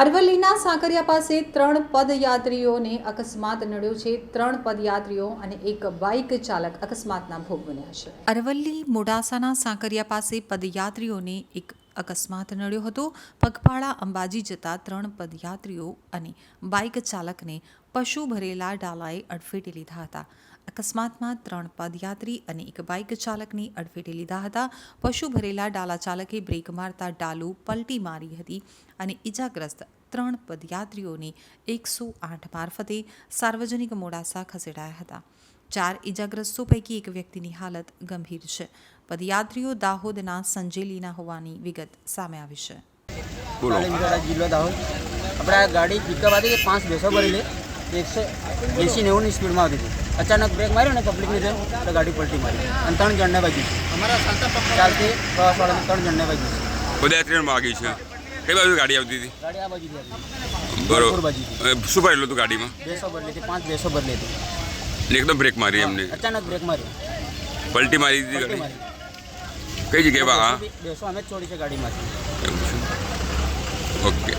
અરવલ્લીના સાંકરિયા પાસે ત્રણ પદયાત્રીઓને અકસ્માત નડ્યો છે. ત્રણ પદયાત્રીઓ અને એક બાઇક ચાલક અકસ્માતના ભોગ બન્યા છે. અરવલ્લી મોડાસાના સાંકરિયા પાસે પદયાત્રીઓને એક અકસ્માત નડ્યો હતો. પગપાળા અંબાજી જતા ત્રણ પદયાત્રીઓ અને બાઇક ચાલકને પશુ ભરેલા ડાલાએ અડફેટે લીધા હતા. અકસ્માતમાં ત્રણ પદયાત્રી અને એક બાઇક ચાલકની અડફેટે લીધા હતા. પશુ ભરેલા ડાલા ચાલકે બ્રેક મારતા ડાલુ પલટી મારી હતી અને ઇજાગ્રસ્ત ત્રણ પદયાત્રીઓને એકસો આઠ મારફતે સાર્વજનિક મોડાસા ખસેડાયા હતા. ચાર ઇજાગ્રસ્તો પૈકી એક વ્યક્તિની હાલત ગંભીર છે. પદયાત્રીઓ દાહોદના સંજેલીના હોવાની વિગત સામે આવી છે. જિલ્લો દાહોદ. આપણે ગાડી પિકઅપ હતી પાંચ ભેંસો ભરેલી એકસો એસી નેવુંની સ્પીડમાં આવતી હતી. અચાનક બ્રેક માર્યો ને પબ્લિકની જેમ તો ગાડી પલટી મારી. અને ત્રણ જણને વાગી ચાલતી પ્રવાસવાળાને ત્રણ જણને વાગી પદયાત્રીઓમાં વાગી છે. કઈ બાજુ ગાડી આવતી હતી? ગાડી આ બરોબર. શું ભરેલું હતું ગાડીમાં? બેસો ભરેલી હતી પાંચ બેસો ભરેલી હતી એકદમ બ્રેક મારી એમને. અચાનક બ્રેક માર્યો. પલટી મારી દીધી ગાડી. મારી. કઈ જગ્યાએ બા ભેંસો બી- અમે છોડી છે ગાડીમાંથી. એવું છે. ઓકે.